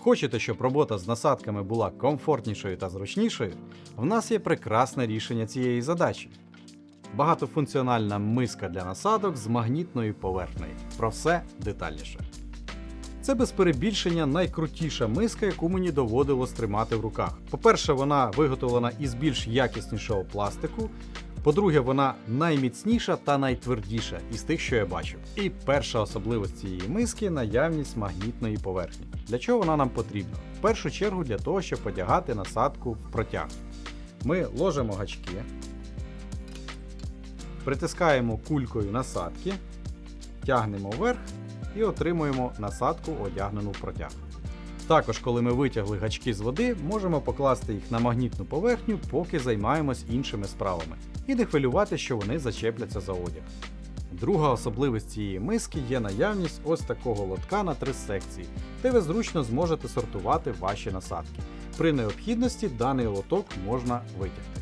Хочете, щоб робота з насадками була комфортнішою та зручнішою? В нас є прекрасне рішення цієї задачі. Багатофункціональна миска для насадок з магнітною поверхнею. Про все детальніше. Це без перебільшення найкрутіша миска, яку мені доводилось тримати в руках. По-перше, вона виготовлена із більш якіснішого пластику. По-друге, вона найміцніша та найтвердіша із тих, що я бачив. І перша особливість цієї миски наявність магнітної поверхні. Для чого вона нам потрібна? В першу чергу для того, щоб одягати насадку в протяг. Ми ложимо гачки, притискаємо кулькою насадки, тягнемо вверх і отримуємо насадку одягнену в протяг. Також, коли ми витягли гачки з води, можемо покласти їх на магнітну поверхню, поки займаємось іншими справами, і не хвилювати, що вони зачепляться за одяг. Друга особливість цієї миски є наявність ось такого лотка на три секції, де ви зручно зможете сортувати ваші насадки. При необхідності даний лоток можна витягти.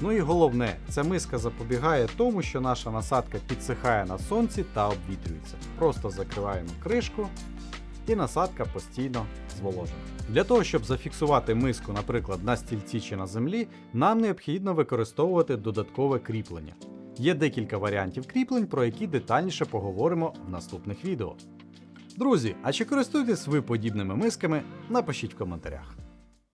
Ну і головне, ця миска запобігає тому, що наша насадка підсихає на сонці та обвітрюється. Просто закриваємо кришку і насадка постійно зволожена. Для того, щоб зафіксувати миску, наприклад, на стільці чи на землі, нам необхідно використовувати додаткове кріплення. Є декілька варіантів кріплень, про які детальніше поговоримо в наступних відео. Друзі, а чи користуєтесь ви подібними мисками? Напишіть в коментарях.